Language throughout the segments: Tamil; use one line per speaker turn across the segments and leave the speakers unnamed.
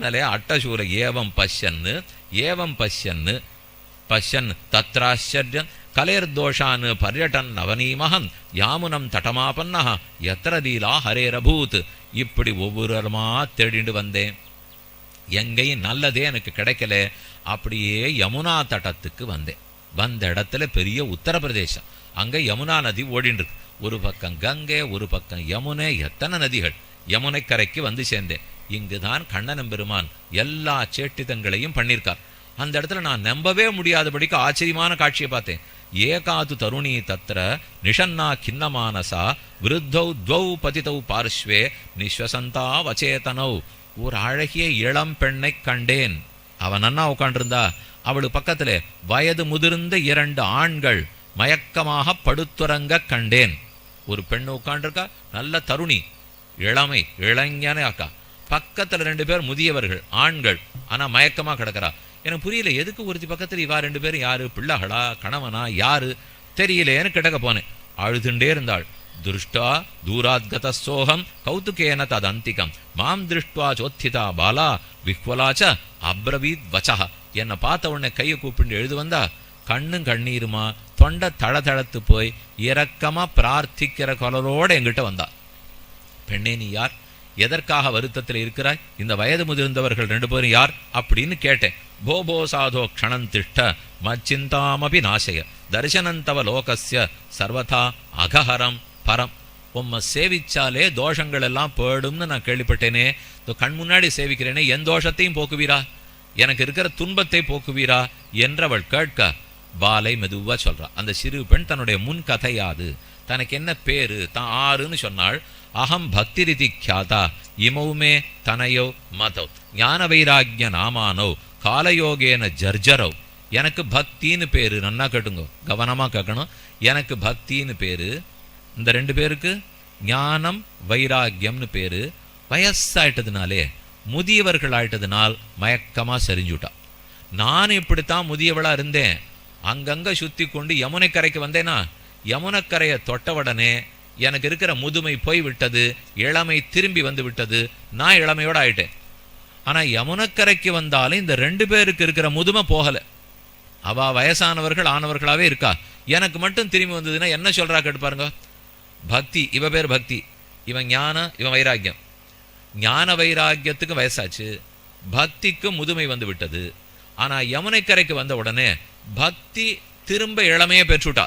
அதனாலே அட்டசூர ஏவம் பஷ்யன்னு ஏவம் பஷ்யன்னு பஷ்யன் தத்ராச்சரியம் கலேர்தோஷான் பர்யட்டன் நவநீமகம் யாமுனம் தட்டமாபன்னா எத்திர லீலா ஹரேரபூத் இப்படி ஒவ்வொருமா தேடிண்டு வந்தேன். எங்கேயும் நல்லதே எனக்கு கிடைக்கல அப்படியே யமுனா தட்டத்துக்கு வந்தேன். வந்த இடத்துல பெரிய உத்தரப்பிரதேசம். அங்க யமுனா நதி ஓடின்னு இருக்கு ஒரு பக்கம் கங்கை ஒரு பக்கம் யமுனை எத்தனை நதிகள்? யமுனை கரைக்கு வந்து சேர்ந்தேன். இங்குதான் கண்ணனம் பெருமான் எல்லா சேட்டிதங்களையும் பண்ணியிருக்கார் அந்த இடத்துல நான் நம்பவே முடியாதபடிக்கு ஆச்சரியமான காட்சியை பார்த்தேன். ஏகாது தருணி தத்திர நிஷன்னா கிண்ணமானசா விருத்தௌ துவௌ பதிதௌ பார்ஷ்வே நிஸ்வசந்தா வச்சேதனௌ. ஒரு அழகிய இளம் பெண்ணை கண்டேன். அவன் அண்ணா உட்காண்டிருந்தா அவளுக்கு பக்கத்துல வயது முதிர்ந்த இரண்டு ஆண்கள் மயக்கமாக படுத்துறங்க கண்டேன். ஒரு பெண் உட்காண்டிருக்கா நல்ல தருணி இளமை இளைஞனே அக்கா. பக்கத்துல ரெண்டு பேர் முதியவர்கள் ஆண்கள். ஆனா மயக்கமா கிடக்கிறா. எனக்கு புரியல எதுக்கு ஒருத்தி பக்கத்துல இவா ரெண்டு பேரும் யாரு? பிள்ளைகளா? கணவனா? யாரு? தெரியலேன்னு கிடக்க போனேன். அழுதுண்டே இருந்தாள். துருஷ்டா தூராத்கத சோகம் கௌதுகேன ததந்திகம். மாம் திருஷ்டுவா சோத்திதா பாலா விஹ்வலாச்ச அப்ரவீத் வச்சா என்னை பார்த்த உடனே கையை கூப்பிட்டு எழுது வந்தா கண்ணும் கண்ணீருமா? தொண்டை தளதளத்து போய் இரக்கமா பிரார்த்திக்கிற குரலோடு என்கிட்ட வந்தா. பெண்ணே நீ யார்? எதற்காக வருத்தத்தில் இருக்கிறாய்? இந்த வயது முதிர்ந்தவர்கள் ரெண்டு பேரும் யார்? அப்படின்னு கேட்டேன். போபோ சாதோ க்ஷணம் திஷ்ட மச்சிந்தாமபி நாசய. தரிசனந்தவ லோகஸ்ய சர்வதா அகஹரம் பரம். உம்மை சேவிச்சாலே தோஷங்கள் எல்லாம் போயிடும்னு நான் கேள்விப்பட்டேனே. கண் முன்னாடி சேவிக்கிறேனே என் தோஷத்தையும் போக்குவீரா? எனக்கு இருக்கிற துன்பத்தை போக்குவீரா? என்றவள் கேட்க பாலை மெதுவா சொல்றா. அந்த சிறு பெண் தன்னுடைய முன் கதையாது. தனக்கு என்ன பேரு? தான் ஆறுன்னு சொன்னாள். அகம் பக்தி ரீதி கியாதா இமௌமே தனையோ மதௌ ஞான வைராக்கிய நாமானோ காலயோகேன ஜர்ஜரோ எனக்கு பக்தின்னு பேர் நன்னா கேட்டுங்க கவனமாக கேட்கணும் எனக்கு பக்தின்னு பேர் இந்த ரெண்டு பேருக்கு ஞானம் வைராக்கியம்னு பேரு வயசாயிட்டதுனாலே முதியவர்கள் ஆயிட்டதுனால் மயக்கமாக சரிஞ்சுட்டா நான் இப்படித்தான் முதியவளாக இருந்தேன் அங்கங்கே சுத்தி கொண்டு யமுனை கரைக்கு வந்தேனா யமுனக்கரையை தொட்டவுடனே எனக்கு இருக்கிற முதுமை போய் விட்டது இளமை திரும்பி வந்து விட்டது நான் இளமையோடு ஆயிட்டேன். ஆனால் யமுனக்கரைக்கு வந்தாலும் இந்த ரெண்டு பேருக்கு இருக்கிற முதுமை போகலை. அவா வயசானவர்கள் ஆனவர்களாகவே இருக்கா? எனக்கு மட்டும் திரும்பி வந்ததுன்னா என்ன சொல்கிறா கேட்டு பாருங்க. பக்தி இவ பேர் பக்தி. இவன் ஞானம் இவன் வைராக்கியம். ஞான வைராக்கியத்துக்கு வயசாச்சு. பக்திக்கு முதுமை வந்து விட்டது ஆனால் யமுனைக்கரைக்கு வந்த உடனே பக்தி திரும்ப இளமையை பெற்றுட்டா.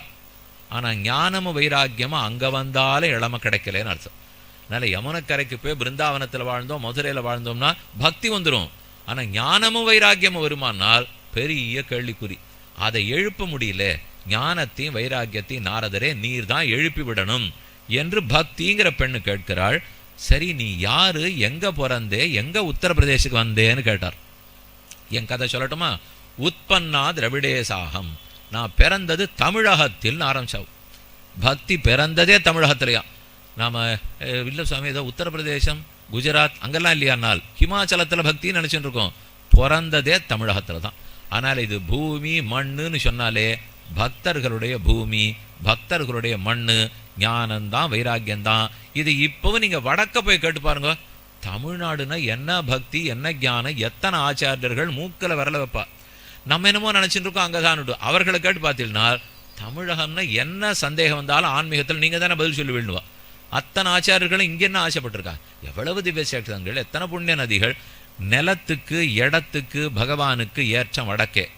ஆனால் ஞானமும் வைராக்கியமும் அங்கே வந்தாலே இளமை கிடைக்கலன்னு அர்த்தம். அதனால் யமுனக்கரைக்கு போய் பிருந்தாவனத்தில் வாழ்ந்தோம் மதுரையில் வாழ்ந்தோம்னா பக்தி வந்துடும் ஆனால் ஞானமும் வைராக்கியமும் வருமானால் பெரிய கேள்விக்குறி. அதை எழுப்ப முடியல. ஞானத்தையும் வைராக்கியத்தையும் நாரதரே நீர் தான் எழுப்பி விடணும் என்று பக்திங்கிற பெண்ணு கேட்கிறாள். சரி நீ யாரு? எங்க பிறந்தே? எங்க உத்தரப்பிரதேசுக்கு வந்தேன்னு கேட்டார். என் கதை சொல்லட்டுமா? உற்பன்னா திரவிடேசாகம் நான் பிறந்தது தமிழகத்தில் ஆரம்பிச்சாவும் பக்தி பிறந்ததே தமிழகத்திலையா. நாம் அஹ், சுவாமி ஏதோ உத்தரப்பிரதேசம் குஜராத் அங்கெல்லாம் இல்லையானால் ஹிமாச்சலத்தில் பக்தின்னு நினைச்சுட்டு இருக்கோம் பிறந்ததே தமிழகத்தில் தான் ஆனால் இது பூமி மண்ணுன்னு சொன்னாலே பக்தர்களுடைய பூமி பக்தர்களுடைய மண் ஞானந்தான் வைராக்கியம்தான் இது இப்போவும் நீங்கள் வடக்க போய் கேட்டு பாருங்க. தமிழ்நாடுனா என்ன பக்தி என்ன ஞானம் எத்தனை ஆச்சாரியர்கள் மூக்கில் விரல வைப்பா. நம்ம என்னமோ நினச்சிட்டு இருக்கோம் அங்கதான் அவர்களை கேட்டு பார்த்தீங்கன்னா தமிழகம்னா என்ன சந்தேகம் வந்தாலும் ஆன்மீகத்தில் நீங்க தானே பதில் சொல்லி விழுவா அத்தனை ஆச்சாரியர்களும் இங்கே என்ன ஆசைப்பட்டிருக்காங்க எவ்வளவு திவ்ய எத்தனை புண்ணிய நதிகள் நிலத்துக்கு இடத்துக்கு பகவானுக்கு ஏற்றம் வடக்கே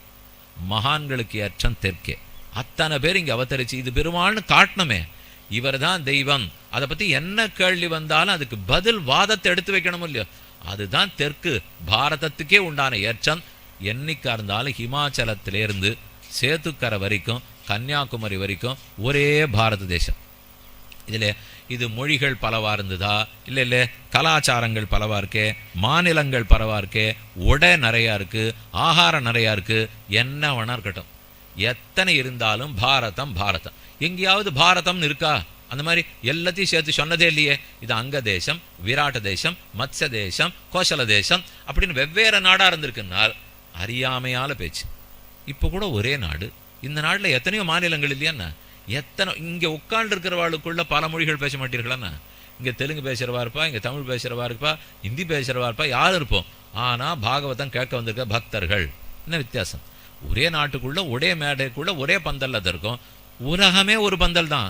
மகான்களுக்கு ஏற்றம் தெற்கே. அத்தனை பேர் இங்கே அவதரிச்சு இது பெருமாள்னு காட்டணுமே. இவர்தான் தெய்வம். அதை பத்தி என்ன கேள்வி வந்தாலும் அதுக்கு பதில் வாதத்தை எடுத்து வைக்கணும் இல்லையோ? அதுதான் தெற்கு. பாரதத்துக்கே உண்டான ஏற்றம். என்னைக்கா இருந்தாலும் ஹிமாச்சலத்திலேருந்து சேத்துக்கரை வரைக்கும் கன்னியாகுமரி வரைக்கும் ஒரே பாரத தேசம். இதில் இது மொழிகள் பலவாக இருந்ததா? இல்லை இல்லை கலாச்சாரங்கள் பலவாக இருக்கே? மாநிலங்கள் பலவாக இருக்கே? உடை நிறையா இருக்குது ஆகாரம் நிறையா இருக்குது என்ன வேணா இருக்கட்டும். எத்தனை இருந்தாலும் பாரதம் பாரதம். எங்கேயாவது பாரதம்னு இருக்கா? அந்த மாதிரி எல்லாத்தையும் சேர்த்து சொன்னதே இல்லையே. இது அங்க தேசம் விராட்ட தேசம் மத்ஸ்ய தேசம் கோசல தேசம் அப்படின்னு வெவ்வேறு நாடாக இருந்திருக்குன்னால் அறியாமையால் பேச்சு இப்போ கூட ஒரே நாடு. இந்த நாட்டில் எத்தனையோ மாநிலங்கள் இல்லையாண்ணா எத்தனை இங்கே உட்காந்துருக்கிறவாளுக்குள்ளே பல மொழிகள் பேச மாட்டீர்களாண்ணா இங்கே தெலுங்கு பேசுகிறவா இருப்பா இங்கே தமிழ் பேசுகிறவா இருப்பா ஹிந்தி பேசுகிறவா இருப்பா யார் இருப்போம்? ஆனால் பாகவதம் கேட்க வந்திருக்க பக்தர்கள். என்ன வித்தியாசம்? ஒரே நாட்டுக்குள்ளே ஒரே மேடைக்குள்ளே ஒரே பந்தலில் தான் இருக்கும். உலகமே ஒரு பந்தல் தான்.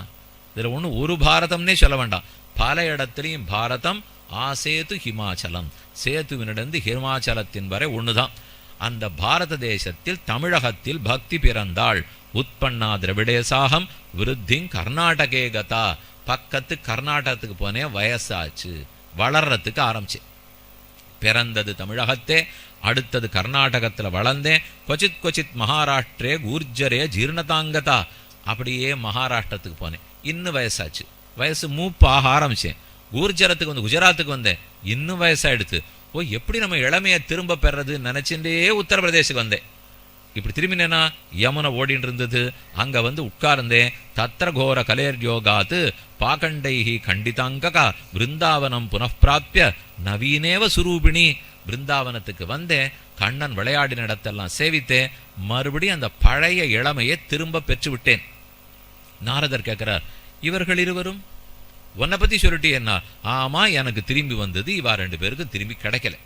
இதில் ஒன்று ஒரு பாரதம்னே சொல்ல வேண்டாம். பல இடத்துலையும் பாரதம் ஆசேத்து ஹிமாச்சலம். சேத்துவினிடந்து ஹிமாச்சலத்தின் வரை ஒன்று தான் அந்த பாரத தேசத்தில் தமிழகத்தில் பக்தி பிறந்தாள். உத்பன்னா திரவிடேசாகம் விருத்திங் கர்நாடகே கதா. பக்கத்து கர்நாடகத்துக்கு போனேன் வயசாச்சு. வளர்றதுக்கு ஆரம்பிச்சேன் பிறந்தது தமிழகத்தே அடுத்தது கர்நாடகத்தில் வளர்ந்தேன். கொச்சித் கொச்சித் மகாராஷ்டிரே கூர்ஜரே ஜீர்ணதாங்கதா. அப்படியே மகாராஷ்டிரத்துக்கு போனேன். இன்னும் வயசாச்சு. வயசு மூப்பாக ஆரம்பிச்சேன். கூர்ஜரத்துக்கு வந்து குஜராத்துக்கு வந்தேன். இன்னும் வயசாயிடுத்து. ஓ எப்படி நம்ம இளமையை திரும்ப பெறதுன்னு நினச்சிட்டே உத்தரப்பிரதேசுக்கு வந்தேன். இப்படி திரும்பினேன்னா யமுனை ஓடின்னு இருந்தது அங்க வந்து உட்கார்ந்தேன். தத்திர கோர கலேர் யோகாத்து பாகண்டைஹி கண்டிதாங்ககா பிருந்தாவனம் புனப்பிராப்பிய நவீனேவ சுரூபிணி. பிருந்தாவனத்துக்கு வந்தேன். கண்ணன் விளையாடின இடத்தெல்லாம் சேவித்தேன். மறுபடியும் அந்த பழைய இளமையை திரும்ப பெற்று விட்டேன் நாரதர் கேட்கிறார் இவர்கள் இருவரும் உன்னை பத்தி என்ன ஆமா எனக்கு திரும்பி வந்தது இவா ரெண்டு பேருக்கும் திரும்பி கிடைக்கல.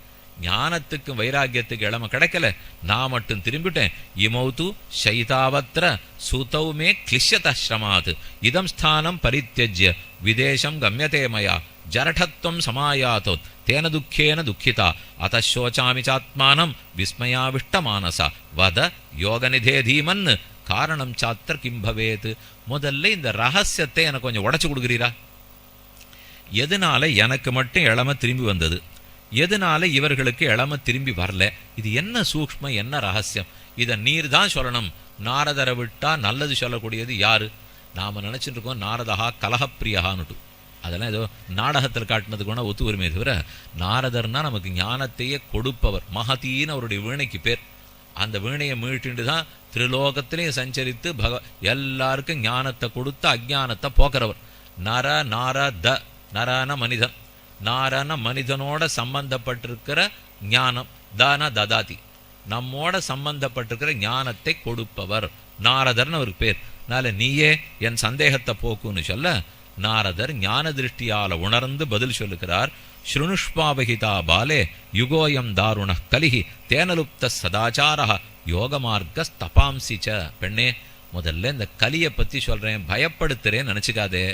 ஞானத்துக்கும் வைராக்கியத்துக்கு இளம கிடைக்கல. நான் மட்டும் திரும்பிட்டேன். இமௌத்து சைதாவத்திர சுதவுமே மே இதம் ஸ்தானம் பரித்தியஜ்ய விதேசம் கம்யதேமயா ஜரடத்வம் சமாயாத்தோ தேன துக்கேன துக்கிதா. அத சோச்சாமி சாத்மானம். விஸ்மயாவிஷ்டமானசா வத யோகநிதே தீமன். காரணம் சாத்திர கிம்பவேத் முதல்ல இந்த ரகசியத்தை எனக்கு கொஞ்சம் உடச்சு கொடுக்குறீரா? எதனால எனக்கு மட்டும் இளம திரும்பி வந்தது? எதனால இவர்களுக்கு இளம திரும்பி வரல? இது என்ன சூக்ம என்ன ரகசியம்? இதை நீர் தான் சொல்லணும். நாரதரை விட்டால் நல்லது சொல்லக்கூடியது யாரு? நாம் நினச்சிட்டு இருக்கோம் நாரதஹா கலகப்பிரியகான்னுட்டு அதெல்லாம் ஏதோ நாடகத்தில் காட்டினது கூட ஒத்து வருமே தவிர நாரதர்னா நமக்கு ஞானத்தையே கொடுப்பவர். மகதீன்னு அவருடைய வீணைக்கு பேர். அந்த வீணையை மீட்டுண்டு தான் திரிலோகத்திலையும் சஞ்சரித்து பக எல்லாருக்கும் ஞானத்தை கொடுத்து அஜ்ஞானத்தை போக்குறவர். நர நார த நரான மனிதன். நாரான மனிதனோட சம்பந்தப்பட்டிருக்கிற ஞானம் தான ததாதி. நம்மோட சம்பந்தப்பட்டிருக்கிற ஞானத்தை கொடுப்பவர். நாரதர்னு அவருக்கு பேர். அதனால் நீயே என் சந்தேகத்தை போக்குன்னு சொல்ல நாரதர் ஞான திருஷ்டியால் உணர்ந்து பதில் சொல்லுகிறார். ஸ்ருணுஷ்பாவகிதா பாலே யுகோயம் தாருண கலிகி தேனலுப்த சதாச்சார யோகமார்க்க ஸ்தபாம்சி ச பெண்ணே முதல்ல இந்த கலியை பற்றி சொல்கிறேன் பயப்படுத்துறேன்னு நினச்சிக்காதே.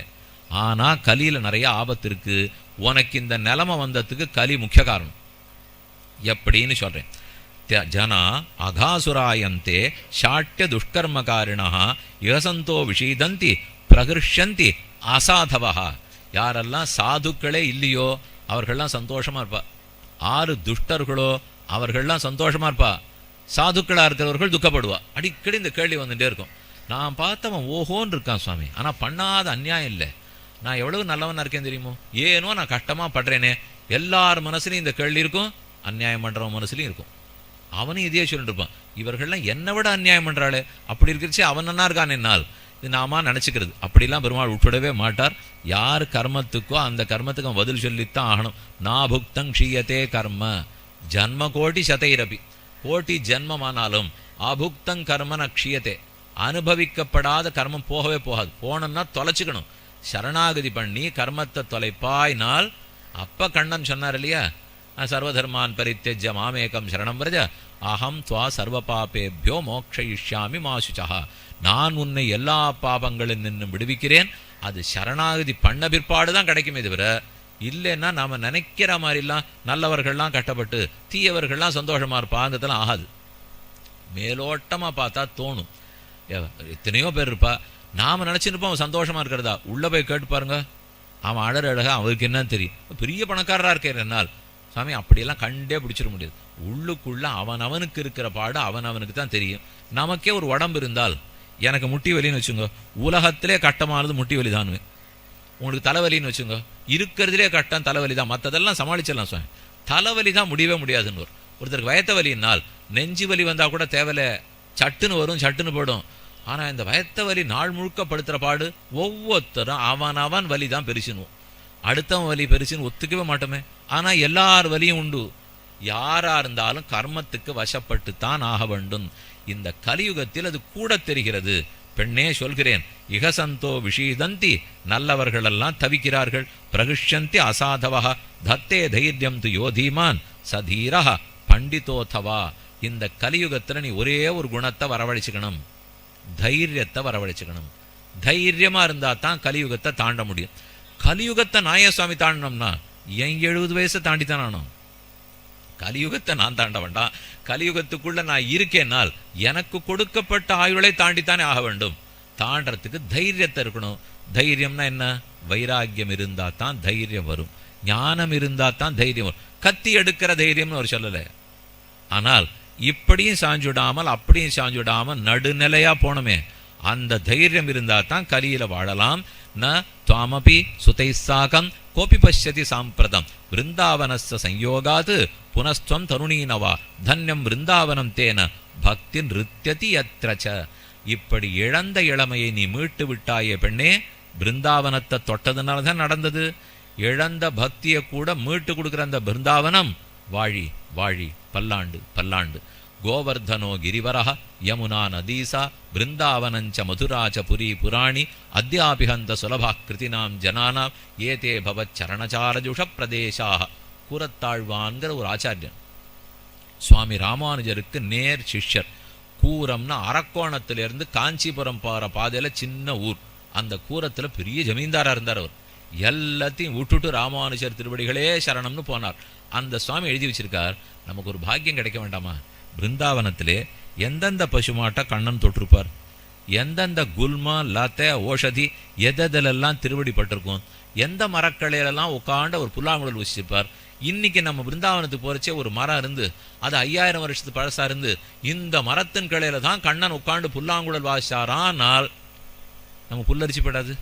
ஆனா கலியில நிறைய ஆபத்து இருக்கு. உனக்கு இந்த நிலமை வந்ததுக்கு கலி முக்கிய காரணம். எப்படின்னு சொல்றேன். ஜனா அகாசுராயந்தே ஷாட்டிய துஷ்கர்மகாரிணா யசந்தோ விஷீதந்தி பிரகிருஷ்யந்தி அசாதவா யாரெல்லாம் சாதுக்களே இல்லையோ அவர்கள்லாம் சந்தோஷமா இருப்பா. ஆறு துஷ்டர்களோ அவர்கள்லாம் சந்தோஷமா இருப்பா. சாதுக்களா இருக்கிறவர்கள் துக்கப்படுவா. அடிக்கடி இந்த கேள்வி வந்துகிட்டே இருக்கும். நான் பார்த்தவன் ஓஹோன்னு இருக்கான் சுவாமி. ஆனால் பண்ணாத அநியாயம் இல்லை. நான் எவ்வளவு நல்லவனா இருக்கேன் தெரியுமோ? ஏனோ நான் கஷ்டமா படுறேனே. எல்லார் மனசுலையும் இந்த கேள்வி இருக்கும் அந்நியாயம் பண்றவன் மனசுலயும் இருக்கும். அவனும் இதையே சொல்லிட்டு இருப்பான். இவர்கள்லாம் என்னை விட அநியாயம் பண்றாளே. அப்படி இருக்கிறச்சு அவன் நன்னா இருக்கான் என்னால். இது நாம நினச்சிக்கிறது. அப்படிலாம் பெருமாள் உட்படவே மாட்டார். யார் கர்மத்துக்கோ அந்த கர்மத்துக்கு பதில் சொல்லித்தான் ஆகணும். நாபுக்தங் ஷீயத்தே கர்ம. ஜன்ம கோட்டி சதைரபி. கோட்டி ஜென்மமானாலும் அபுக்தங் கர்ம ந அனுபவிக்கப்படாத கர்மம் போகவே போகாது. போனோம்னா தொலைச்சிக்கணும். சரணாகதி பண்ணி கர்மத்தை தொலைப்பாய்னால் அப்ப கண்ணன் சொன்னார் இல்லையா? சர்வதர்மான் பரித்தெஜ மாமேகம் சரணம் விரஜ அகம் துவா சர்வ பாபேபியோ மோக்ஷயிஷ்யாமி மாசுச்சா நான் உன்னை எல்லா பாபங்களில் நின்று விடுவிக்கிறேன். அது சரணாகதி பண்ண பிற்பாடு தான் கிடைக்குமே தவிர இல்லைன்னா நாம் நினைக்கிற மாதிரிலாம் நல்லவர்கள்லாம் கட்டப்பட்டு தீயவர்கள்லாம் சந்தோஷமா இருப்பாங்கிறதுலாம் ஆகாது. மேலோட்டமாக பார்த்தா தோணும். எத்தனையோ பேர் இருப்பா. நாம நினச்சிருப்போம் அவன் சந்தோஷமா இருக்கிறதா? உள்ள போய் கேட்டு பாருங்க. அவன் அழற அழக அவருக்கு என்னன்னு தெரியும். பெரிய பணக்காரரா இருக்கிற என்னால். சாமி அப்படியெல்லாம் கண்டே பிடிச்சிட முடியாது. உள்ளுக்குள்ள அவன் அவனுக்கு இருக்கிற பாடு அவன் அவனுக்கு தான் தெரியும். நமக்கே ஒரு உடம்பு இருந்தால் எனக்கு முட்டி வலின்னு வச்சுங்க. உலகத்திலே கட்டமானது முட்டி வலி உங்களுக்கு தலைவலின்னு வச்சுங்க. இருக்கிறதுலே கட்டம் தலைவலி தான். மற்றதெல்லாம் சமாளிச்சிடலாம் சுவாமி தலைவலி தான் முடியவே முடியாதுன்னு ஒருத்தருக்கு வயத்த வலினால் நெஞ்சு வலி வந்தா கூட தேவையில்ல. சட்டுன்னு வரும் சட்டுன்னு போயிடும். ஆனால் இந்த வயத்த வலி நாள் முழுக்க படுத்துகிற பாடு ஒவ்வொருத்தரும் அவன் அவன் வலி தான் பெருசுனுவோம் அடுத்தவன் வலி பெருசுன்னு ஒத்துக்கவே மாட்டோமே. ஆனால் எல்லார் வலியும் உண்டு. யாராக இருந்தாலும் கர்மத்துக்கு வசப்பட்டு தான் ஆக வேண்டும். இந்த கலியுகத்தில் அது கூட தெரிகிறது. பெண்ணே சொல்கிறேன் இகசந்தோ விஷீதந்தி நல்லவர்களெல்லாம் தவிக்கிறார்கள். பிரகிஷ்யந்தி அசாதவா தத்தே தைரியம் து யோதீமான் சதீரா பண்டிதோதவா இந்த கலியுகத்தில் நீ ஒரே ஒரு குணத்தை வரவழைச்சுக்கணும். தைரியத்தை வரவழைச்சுக்கணும். தைரியமா இருந்தா தான் கலியுகத்தை தாண்ட முடியும். கலியுகத்தை நாயசுவாமி தாண்டினோம்னா என் எழுபது வயசை தாண்டி தான் ஆனோம் கலியுகத்தை நான் தாண்ட வேண்டாம் கலியுகத்துக்குள்ள நான் இருக்கேனால் எனக்கு கொடுக்கப்பட்ட ஆயுளை தாண்டித்தானே ஆக வேண்டும். தாண்டறதுக்கு தைரியத்தை இருக்கணும். தைரியம்னா என்ன? வைராக்கியம் இருந்தா தான் தைரியம் வரும். ஞானம் இருந்தால் தான் தைரியம் வரும். கத்தி எடுக்கிற தைரியம்னு அவர் சொல்லலை. ஆனால் இப்படியும் சாஞ்சுடாமல் அப்படியும் சாஞ்சுடாமல் நடுநிலையா போனோமே அந்த தைரியம் இருந்தால் தான் கலியில் வாழலாம். ந துவாமபி சுதை சாகம் கோபி பஷ்யதி சாம்பிரதம். விருந்தாவனஸ்ய சயோகாது புனஸ்துவம் தருணீனவா. தன்யம் விருந்தாவனம் தேன பக்தி நிறுத்தியதி யத்ரச்ச. இப்படி இழந்த இளமையை நீ மீட்டு விட்டாயே பெண்ணே. பிருந்தாவனத்தை தொட்டதுனால தான் நடந்தது. இழந்த பக்தியை கூட மீட்டு கொடுக்குற அந்த பிருந்தாவனம் வாழி வாழி பல்லாண்டு பல்லாண்டு. கோவர்தனோ கிரிவரः யமுனா நதீசா பிருந்தாவனஞ்ச மதுராச்ச புரி புராணி அத்தியாபிஹந்த சுலபாக்கிருதினாம் ஜனானாம் ஏதே பவத் சரணச்சாரஜுஷ பிரதேசாக கூரத்தாழ்வான்கிற ஒரு ஆச்சாரியன். சுவாமி ராமானுஜருக்கு நேர் சிஷ்யர். கூரம்னா அரக்கோணத்திலிருந்து காஞ்சிபுரம் போகிற பாதையில் சின்ன ஊர். அந்த கூரத்தில் பெரிய ஜமீன்தாராக இருந்தார் அவர். எல்லாத்தையும் விட்டுட்டு ராமானுஜர் திருவடிகளே சரணம்னு போனார். அந்த சுவாமி எழுதி வச்சிருக்கார் நமக்கு ஒரு பாக்கியம் கிடைக்க வேண்டாமா? பிருந்தாவனத்திலே எந்தெந்த பசுமாட்டை கண்ணன் தொட்டிருப்பார்? எந்தெந்த குல்மா லத்தை ஓஷதி எதெல்லாம் திருவடி பட்டிருக்கும் எந்த மரக்கலையிலலாம் உட்காண்ட ஒரு புல்லாங்குழல் வச்சிருப்பார் இன்னைக்கு நம்ம பிருந்தாவனத்துக்கு போறச்சே ஒரு மரம் இருந்து அது ஐயாயிரம் வருஷத்து பழசா இருந்து இந்த மரத்தின் கிளையில தான் கண்ணன் உட்காண்டு புல்லாங்குழல் வாசிச்சாரானால் நம்ம புல்லரிச்சு படாது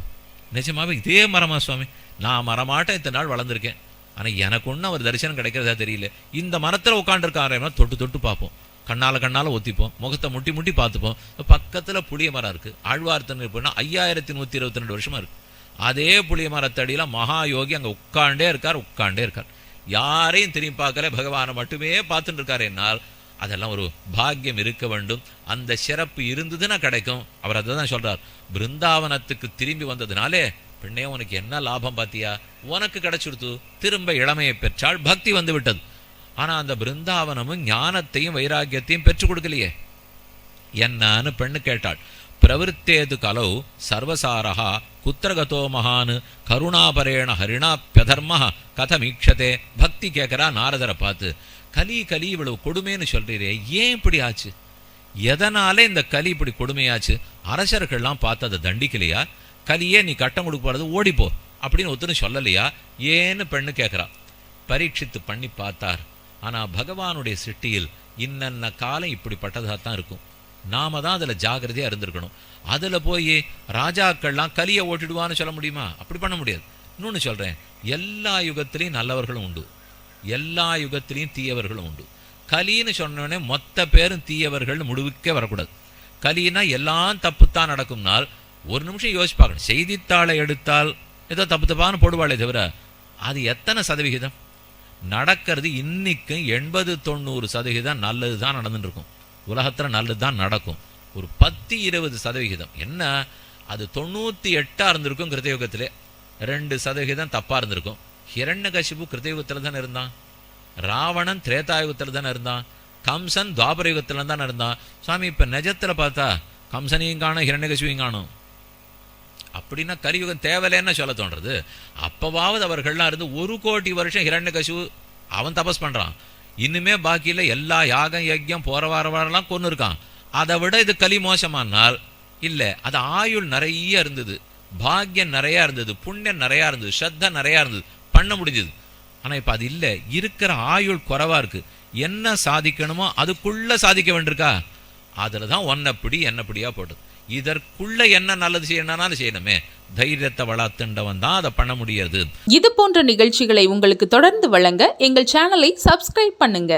நிஜமாவே இதே மரமா சுவாமி? நான் மரமாட்டம் இத்தனை நாள் வளர்ந்துருக்கேன். ஆனால் எனக்கு ஒன்றும் அவர் தரிசனம் கிடைக்கிறதா தெரியல. இந்த மரத்தில் உட்காந்துருக்காரு தொட்டு தொட்டு பார்ப்போம். கண்ணால் கண்ணால் ஒத்திப்போம். முகத்தை முட்டி முட்டி பார்த்துப்போம். பக்கத்தில் புளிய மரம் இருக்குது ஆழ்வார்த்தன் எப்படின்னா ஐயாயிரத்தி நூற்றி இருபத்தி ரெண்டு வருஷமாக இருக்குது அதே புளிய மரத்தடியில் மகா யோகி உட்காண்டே இருக்கார் உட்காண்டே இருக்கார். யாரையும் திரும்பி பார்க்கல. பகவானை மட்டுமே பார்த்துட்டு இருக்காரு. என்னால் அதெல்லாம் ஒரு பாக்கியம் இருக்க வேண்டும். அந்த சிறப்பு இருந்ததுன்னா கிடைக்கும். அவர் அதை தான் சொல்கிறார் பிருந்தாவனத்துக்கு திரும்பி வந்ததுனாலே பெண்ணே உனக்கு என்ன லாபம் பார்த்தியா உனக்கு கிடைச்சிடுத்து. திரும்ப இளமையை பெற்றால் பக்தி வந்து விட்டது. ஆனா அந்த பிருந்தாவனமும் ஞானத்தையும் வைராக்கியத்தையும் பெற்றுக் கொடுக்கலையே. என்னன்னு பெண்ணு கேட்டாள். பிரவருத்தேது கலௌ சர்வசாரஹா குத்திரகதோ மகான் கருணாபரேண ஹரிணாப்பியதர்ம கதமீட்சதே பக்தி கேட்குறா நாரதரை பார்த்து கலி கலி இவ்வளவு கொடுமைன்னு சொல்கிறீரே ஏன் இப்படி ஆச்சு? எதனால இந்த கலி இப்படி கொடுமையாச்சு? அரசர்கள்லாம் பார்த்து அதை தண்டிக்கலையா? கலியே நீ கட்டம் கொடுக்க போறது ஓடிப்போ அப்படின்னு ஒத்துன்னு சொல்லலையா? ஏன்னு பெண்ணு கேட்குறா பரீட்சித்து பண்ணி பார்த்தார். ஆனா பகவானுடைய சிட்டியில் இன்னென்ன காலம் இப்படிப்பட்டதாக தான் இருக்கும். நாம தான் அதில் ஜாகிரதையாக இருந்திருக்கணும். அதில் போய் ராஜாக்கள்லாம் கலியை ஓட்டிடுவான்னு சொல்ல முடியுமா? அப்படி பண்ண முடியாது. இன்னொன்னு சொல்கிறேன் எல்லா யுகத்திலையும் நல்லவர்களும் உண்டு. எல்லா யுகத்திலையும் தீயவர்களும் உண்டு. கலின்னு சொன்னோடனே மொத்த பேரும் தீயவர்கள்னு முடிவுக்கே வரக்கூடாது. கலினா எல்லாம் தப்புத்தான் நடக்கும்னால் ஒரு நிமிஷம் யோசிச்சு பார்க்கணும். செய்தித்தாளை எடுத்தால் ஏதோ தப்பு தப்பான போடுவாளே தவிர அது எத்தனை சதவிகிதம்? நடக்கிறது இன்னைக்கும் எண்பது தொண்ணூறு சதவிகிதம் நல்லது தான் நடந்துட்டு இருக்கும். உலகத்தில் நல்லது தான் நடக்கும். ஒரு பத்து இருபது சதவிகிதம். என்ன? அது தொண்ணூற்றி எட்டாக இருந்திருக்கும் கிருதயுகத்தில். ரெண்டு சதவிகிதம் தப்பாக இருந்திருக்கும். ஹிரண்ய கசிபு கிருதயுகத்தில் தானே இருந்தான். ராவணன் திரேதாயுகத்தில் தானே இருந்தான். கம்சன் துவாபரயுகத்தில் தானே இருந்தான். சுவாமி இப்போ நிஜத்தில் பார்த்தா கம்சனையும் காணும் ஹிரண்யகசிவையும் காணும். அப்படின்னா கரியுகம் தேவையில்லைன்னு சொல்ல தோன்றது. அப்பவாவது அவர்கள்லாம் இருந்து ஒரு கோடி வருஷம் ஹிரண்யகசிவு அவன் தபஸ் பண்றான். இன்னுமே பாக்கியில் எல்லா யாகம் யஜ்யம் போகிற வாரவாரெல்லாம் கொண்டு இருக்கான் அதை விட இது கலி மோசமானால் இல்லை அது ஆயுள் நிறைய இருந்தது. பாக்கியம் நிறையா இருந்தது புண்ணியம் நிறையா இருந்தது ஸ்ரத்த நிறையா இருந்தது பண்ண முடிஞ்சது. ஆனால் இப்போ அது இல்லை இருக்கிற ஆயுள் குறைவாக இருக்குது என்ன சாதிக்கணுமோ அதுக்குள்ளே சாதிக்க வேண்டியிருக்கா? அதில் தான் ஒன்னப்படி என்னப்படியாக போட்டது. இதற்குள்ள என்ன நல்லது செய்யணும்னாலும் செய்யணுமே. தைரியத்தை வளர்த்துண்டவன் தான் அதை பண்ண முடியாது.
இது போன்ற நிகழ்ச்சிகளை உங்களுக்கு தொடர்ந்து வழங்க எங்கள் சேனலை சப்ஸ்கிரைப் பண்ணுங்க.